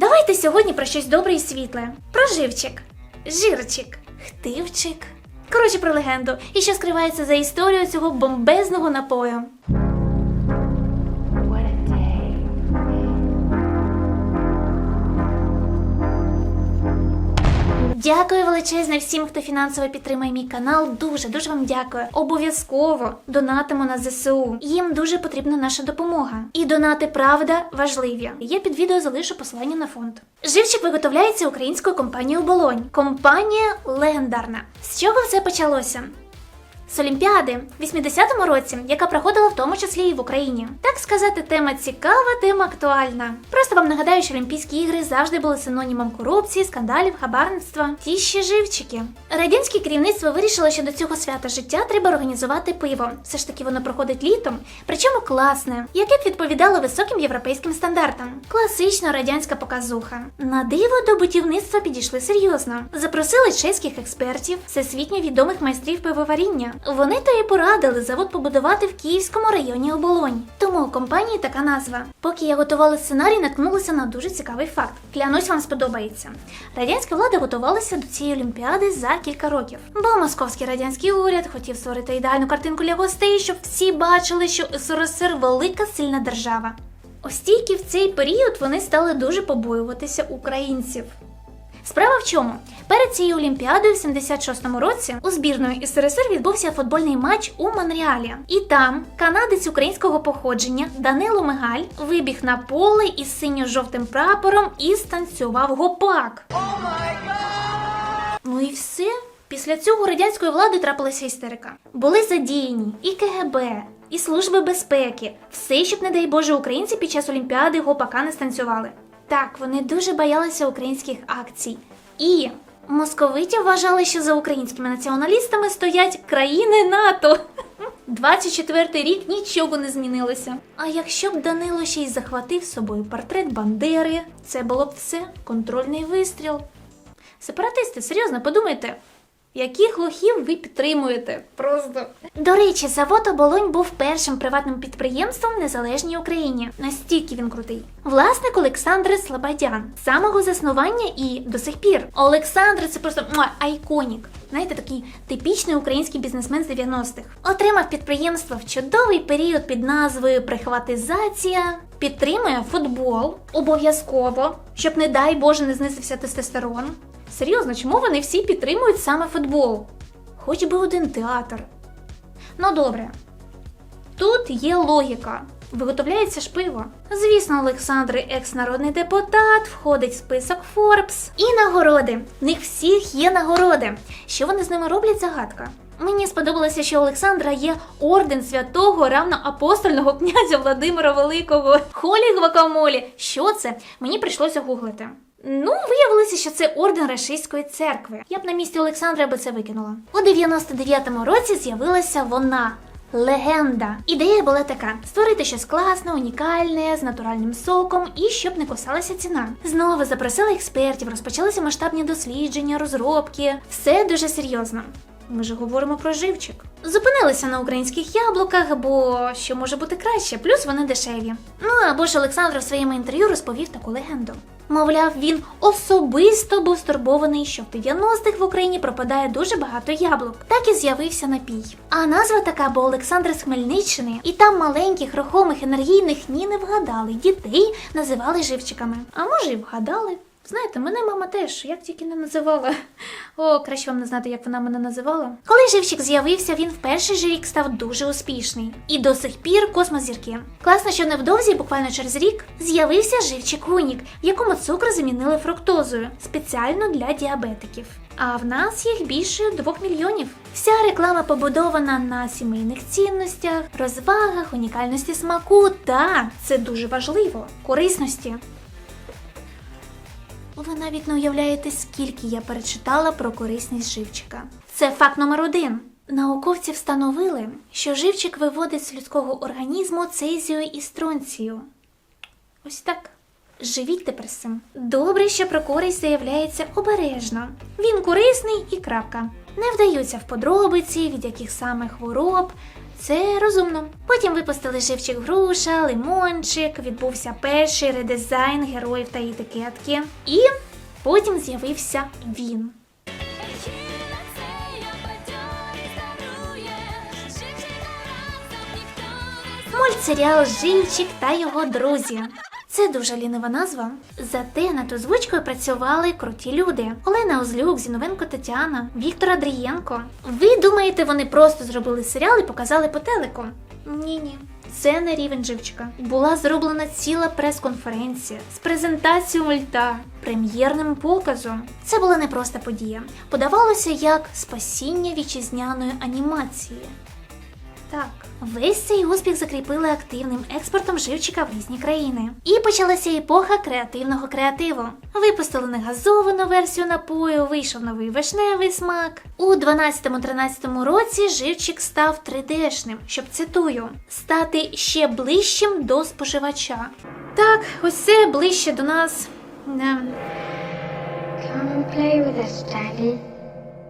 Давайте сьогодні про щось добре і світле. Про живчик, жирчик, хтивчик. Коротше, про легенду. І що скривається за історією цього бомбезного напою. Дякую величезне всім, хто фінансово підтримує мій канал. Дуже дуже вам дякую. Обов'язково донатимо на ЗСУ. Їм дуже потрібна наша допомога. І донати правда важливі. Я під відео залишу посилання на фонд. Живчик виготовляється українською компанією Болонь. Компанія легендарна. З чого все почалося? З Олімпіади в 80-му році, яка проходила в тому числі і в Україні. Так сказати, тема цікава, тема актуальна. Просто вам нагадаю, що Олімпійські ігри завжди були синонімом корупції, скандалів, хабарництва. Ті ще живчики. Радянське керівництво вирішило, що до цього свята життя треба організувати пиво. Все ж таки воно проходить літом, причому класне, яке б відповідало високим європейським стандартам. Класична радянська показуха. На диво до будівництва підійшли серйозно. Запросили чеських експертів, всесвітньо відомих майстрів пивоваріння. Вони то і порадили завод побудувати в Київському районі Оболонь. Тому у компанії така назва. Поки я готувала сценарій, наткнулася на дуже цікавий факт. Клянусь, вам сподобається. Радянська влада готувалася до цієї олімпіади за кілька років. Бо московський радянський уряд хотів створити ідеальну картинку для гостей, щоб всі бачили, що СРСР велика сильна держава. Ось тільки в цей період вони стали дуже побоюватися українців. Справа в чому? Перед цією олімпіадою в 76-му році у збірної СРСР відбувся футбольний матч у Монреалі. І там канадець українського походження Данило Мигаль вибіг на поле із синьо-жовтим прапором і станцював гопак. Ну і все. Після цього радянської влади трапилася істерика. Були задіяні і КГБ, і служби безпеки. Все, щоб, не дай Боже, українці під час Олімпіади гопака не станцювали. Так, вони дуже боялися українських акцій. І московиті вважали, що за українськими націоналістами стоять країни НАТО. 24-й рік нічого не змінилося. А якщо б Данило ще й захватив з собою портрет Бандери, це було б все контрольний вистріл. Сепаратисти, серйозно, подумайте, яких лохів ви підтримуєте? Просто. До речі, завод Оболонь був першим приватним підприємством в незалежній Україні. Настільки він крутий. Власник Олександр Слободян. З самого заснування і до сих пір. Олександр це просто муа, айконік. Знаєте, такий типічний український бізнесмен з 90-х. Отримав підприємство в чудовий період під назвою Прихватизація. Підтримує футбол обов'язково, щоб, не дай Боже, не знизився тестостерон. Серйозно, чому вони всі підтримують саме футбол? Хоч би один театр. Ну добре. Тут є логіка. Виготовляється ж пиво. Звісно, Олександр, екс-народний депутат, входить в список Forbes. І нагороди. В них всіх є нагороди. Що вони з ними роблять, загадка. Мені сподобалося, що Олександра є орден святого равноапостольного князя Владимира Великого. Холі гвакамолі. Що це? Мені прийшлося гуглити. Ну, виявилося, що це орден Рашистської церкви. Я б на місці Олександра би це викинула. У 99-му році з'явилася вона. Легенда. Ідея була така: створити щось класне, унікальне, з натуральним соком і щоб не косалася ціна. Знову запросили експертів, розпочалися масштабні дослідження, розробки. Все дуже серйозно. Ми ж говоримо про живчик. Зупинилися на українських яблуках, бо що може бути краще, плюс вони дешеві. Ну або ж Олександр в своєму інтерв'ю розповів таку легенду. Мовляв, він особисто був стурбований, що в 90-х в Україні пропадає дуже багато яблук. Так і з'явився напій. А назва така, бо Олександр з Хмельниччини, і там маленьких, рухомих, енергійних ні не вгадали. Дітей називали живчиками. А може, і вгадали. Знаєте, мене мама теж як тільки не називала. О, краще вам не знати, як вона мене називала. Коли живчик з'явився, він в перший же рік став дуже успішний. І до сих пір космозірки. Класно, що невдовзі, буквально через рік, з'явився живчик Гунік, в якому цукор замінили фруктозою спеціально для діабетиків. А в нас їх більше двох мільйонів. Вся реклама побудована на сімейних цінностях, розвагах, унікальності смаку та це дуже важливо корисності. Ви навіть не уявляєте, скільки я перечитала про корисність живчика. Це факт номер один. Науковці встановили, що живчик виводить з людського організму цезію і стронцію. Ось так. Живіть тепер з цим. Добре, що про користь заявляється обережно. Він корисний і крапка. Не вдаються в подробиці, від яких саме хвороб. Це розумно. Потім випустили живчик груша, лимончик, відбувся перший редизайн героїв та етикетки. І потім з'явився він. Мультсеріал Живчик та його друзі. Це дуже лінива назва. Зате над озвучкою працювали круті люди: Олена Озлюк, Зіновенко Тетяна, Віктор Андрієнко. Ви думаєте, вони просто зробили серіал і показали по телеку? Ні, ні. Це не рівень живчика. Була зроблена ціла прес-конференція з презентацією мульта, прем'єрним показом. Це була не просто подія. Подавалося як спасіння вітчизняної анімації. Так, весь цей успіх закріпили активним експортом живчика в різні країни. І почалася епоха креативного креативу. Випустили негазовану версію напою, вийшов новий вишневий смак. У 12-13 році живчик став 3D-шним, щоб цитую, стати ще ближчим до споживача. Так, ось це ближче до нас. Е, Come play with us, Daddy.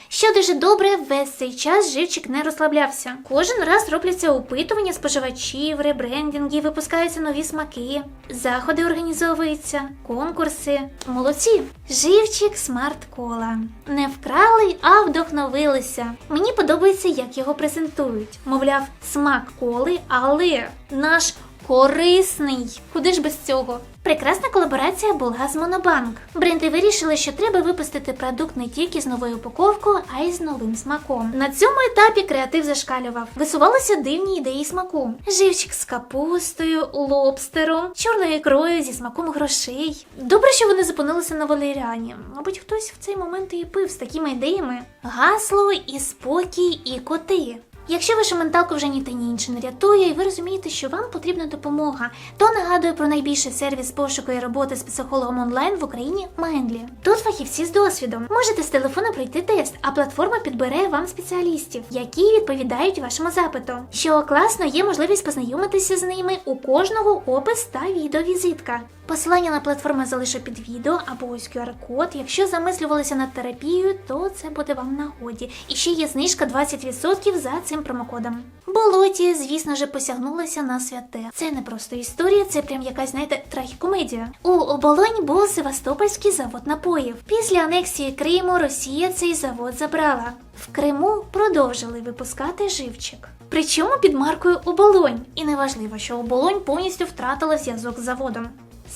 Що дуже добре, весь цей час живчик не розслаблявся. Кожен раз робляться опитування споживачів, ребрендінги, випускаються нові смаки, заходи організовуються, конкурси. Молодці! Живчик смарт кола. Не вкрали, а вдохновилися. Мені подобається, як його презентують. Мовляв, смак коли, але наш корисний. Куди ж без цього? Прекрасна колаборація була з Монобанк. Бренди вирішили, що треба випустити продукт не тільки з новою упаковкою, а й з новим смаком. На цьому етапі креатив зашкалював. Висувалися дивні ідеї смаку: живчик з капустою, лобстером, чорною ікрою зі смаком грошей. Добре, що вони зупинилися на валеріані. Мабуть, хтось в цей момент і пив з такими ідеями. Гасло і спокій, і коти. Якщо вашу менталку вже ні те ні інше не рятує, і ви розумієте, що вам потрібна допомога, то нагадую про найбільший сервіс пошуку і роботи з психологом онлайн в Україні Мендлі. Тут фахівці з досвідом. Можете з телефона пройти тест, а платформа підбере вам спеціалістів, які відповідають вашому запиту. Що класно, є можливість познайомитися з ними у кожного опис та відеовізитка. Посилання на платформу залишу під відео або ось QR-код. Якщо замислювалися над терапією, то це буде вам на годі. І ще є знижка 20% за цим промокодом. Болоті, звісно ж, посягнулося на святе. Це не просто історія, це прям якась, знаєте, трагікомедія. У оболонь був Севастопольський завод напоїв. Після анексії Криму Росія цей завод забрала. В Криму продовжили випускати живчик. Причому під маркою Оболонь. І неважливо, що оболонь повністю втратила зв'язок з заводом.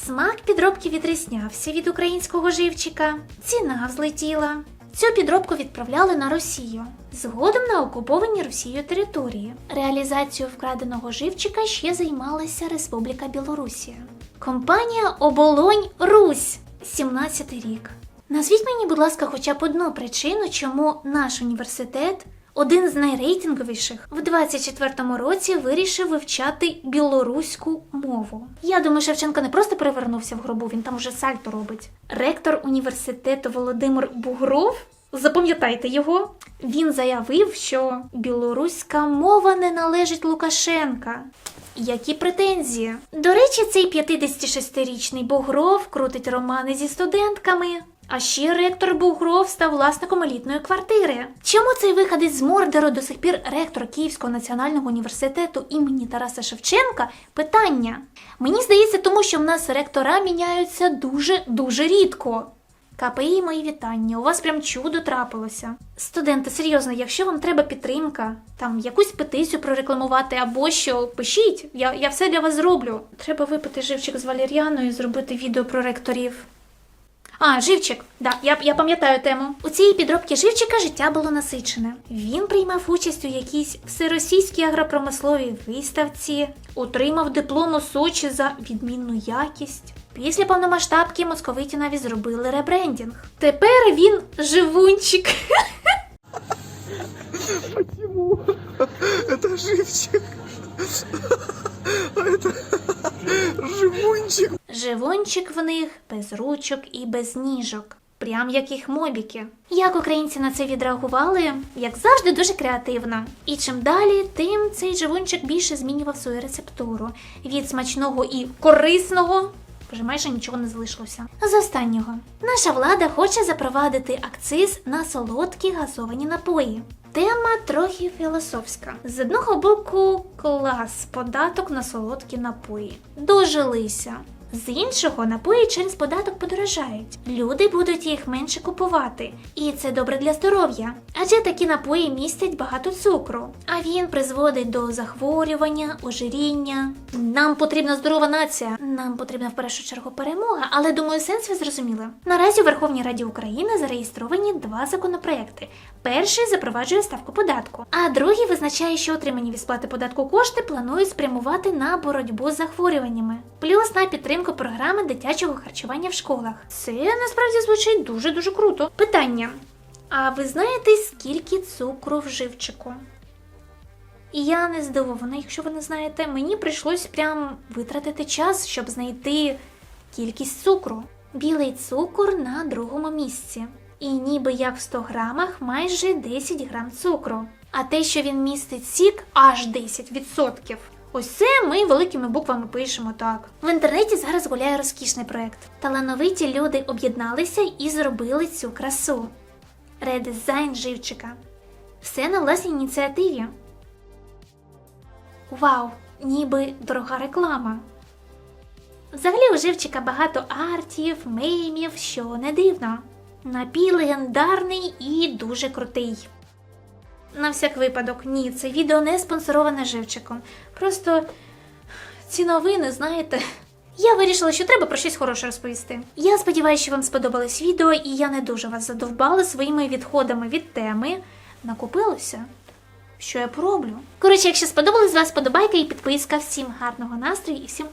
Смак підробки відрізнявся від українського живчика, ціна взлетіла. Цю підробку відправляли на Росію, згодом на окуповані Росією території. Реалізацією вкраденого живчика ще займалася Республіка Білорусія. Компанія Оболонь Русь, 17 рік. Назвіть мені, будь ласка, хоча б одну причину, чому наш університет, один з найрейтинговіших, в 24-му році вирішив вивчати білоруську мову. Я думаю, Шевченко не просто перевернувся в гробу, він там уже сальто робить. Ректор університету Володимир Бугров. Запам'ятайте його. Він заявив, що білоруська мова не належить Лукашенка. Які претензії? До речі, цей 56-річний Бугров крутить романи зі студентками. А ще ректор Бугров став власником елітної квартири. Чому цей виходець з Мордору до сих пір ректор Київського національного університету імені Тараса Шевченка? Питання. Мені здається, тому що в нас ректора міняються дуже дуже рідко. КПІ мої вітання, у вас прям чудо трапилося. Студенти, серйозно, якщо вам треба підтримка, там якусь петицію прорекламувати або що, пишіть, я, я все для вас зроблю. Треба випити живчик з валеріаною і зробити відео про ректорів. А, живчик, да, я, я пам'ятаю тему. У цій підробці живчика життя було насичене. Він приймав участь у якійсь всеросійській агропромисловій виставці, отримав диплом у Сочі за відмінну якість. Після повномасштабки московиті навіть зробили ребрендінг. Тепер він живунчик. Почему? Это живчик. Это живунчик. Живунчик в них без ручок і без ніжок. Прям як їх мобіки. Як українці на це відреагували, як завжди, дуже креативно. І чим далі, тим цей живунчик більше змінював свою рецептуру від смачного і корисного. Вже майже нічого не залишилося. З останнього наша влада хоче запровадити акциз на солодкі газовані напої. Тема трохи філософська. З одного боку, клас, податок на солодкі напої. Дожилися. З іншого, напої через податок подорожають. Люди будуть їх менше купувати, і це добре для здоров'я. Адже такі напої містять багато цукру, а він призводить до захворювання, ожиріння. Нам потрібна здорова нація. Нам потрібна в першу чергу перемога, але думаю, сенс ви зрозуміли. Наразі у Верховній Раді України зареєстровані два законопроекти. Перший запроваджує ставку податку, а другий визначає, що отримані від сплати податку кошти планують спрямувати на боротьбу з захворюваннями, плюс на підтримку програми дитячого харчування в школах. Це насправді звучить дуже дуже круто. Питання: а ви знаєте, скільки цукру в живчику? І я не здивована, якщо ви не знаєте, мені прийшлось прям витратити час, щоб знайти кількість цукру. Білий цукор на другому місці. І ніби як в 100 грамах майже 10 грам цукру. А те, що він містить сік, аж 10%. Ось це ми великими буквами пишемо так. В інтернеті зараз гуляє розкішний проект. Талановиті люди об'єдналися і зробили цю красу. Редизайн живчика. Все на власній ініціативі. Вау, ніби дорога реклама. Взагалі у живчика багато артів, мемів, що не дивно. Напій легендарний і дуже крутий. На всяк випадок, ні, це відео не спонсороване живчиком. Просто ці новини, знаєте. Я вирішила, що треба про щось хороше розповісти. Я сподіваюся, що вам сподобалось відео, і я не дуже вас задовбала своїми відходами від теми. Накопилося. Що я пороблю? Коротше, якщо сподобалось, вас подобайка і підписка. Всім гарного настрою і всім!